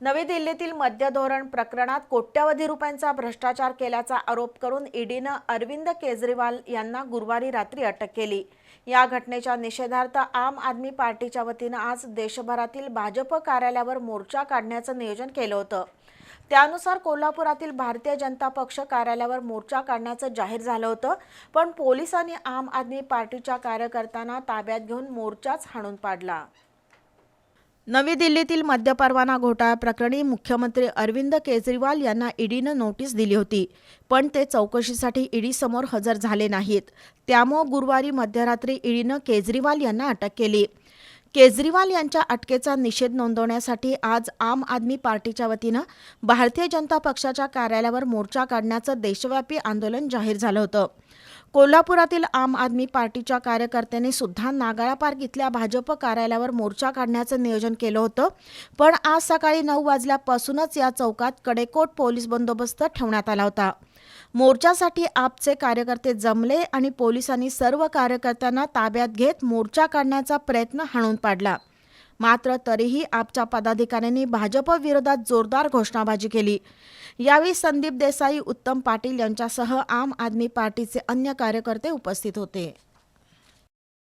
नवी दिल्लीतील मद्य धोरण प्रकरणात कोट्यवधी रुपयांचा भ्रष्टाचार केल्याचा आरोप करून ईडीनं अरविंद केजरीवाल यांना गुरुवारी रात्री अटक केली. या घटनेच्या निषेधार्थ आम आदमी पार्टीच्या वतीनं आज देशभरातील भाजप कार्यालयावर मोर्चा काढण्याचं नियोजन केलं होतं. त्यानुसार कोल्हापुरातील भारतीय जनता पक्ष कार्यालयावर मोर्चा काढण्याचं जाहीर झालं होतं पण पोलिसांनी आम आदमी पार्टीच्या कार्यकर्त्यांना ताब्यात घेऊन मोर्चाच हाणून पाडला. नवी दिल्लीतील मद्यपरवाना घोटाळा प्रकरणी मुख्यमंत्री अरविंद केजरीवाल यांना ईडीनं नोटीस दिली होती पण ते चौकशीसाठी ईडीसमोर हजर झाले नाहीत. त्यामुळे गुरुवारी मध्यरात्री ईडीनं केजरीवाल यांना अटक केली. केजरीवाल यांच्या अटकेचा निषेध नोंदवण्यासाठी आज आम आदमी पार्टीच्या वतीनं भारतीय जनता पक्षाच्या कार्यालयावर मोर्चा काढण्याचं देशव्यापी आंदोलन जाहीर झालं होतं. कोल्हापुरातील आम आदमी पार्टीच्या कार्यकर्त्यांनी सुद्धा नागाळा पार्क इथल्या भाजप कार्यालयावर मोर्चा काढण्याचं नियोजन केलं होतं. पण आज सकाळी नऊ वाजल्यापासूनच या चौकात कडेकोट पोलीस बंदोबस्त ठेवण्यात आला होता. मोर्चासाठी आपचे कार्यकर्ते जमले आणि पोलिसांनी सर्व कार्यकर्त्यांना ताब्यात घेत मोर्चा काढण्याचा प्रयत्न हाणून पाडला. मात्र तरीही आपच्या पदाधिकाऱ्यांनी भाजप विरोधात जोरदार घोषणाबाजी केली. यावेळी संदीप देसाई उत्तम पाटील यांच्यासह आम आदमी पार्टीचे अन्य कार्यकर्ते उपस्थित होते.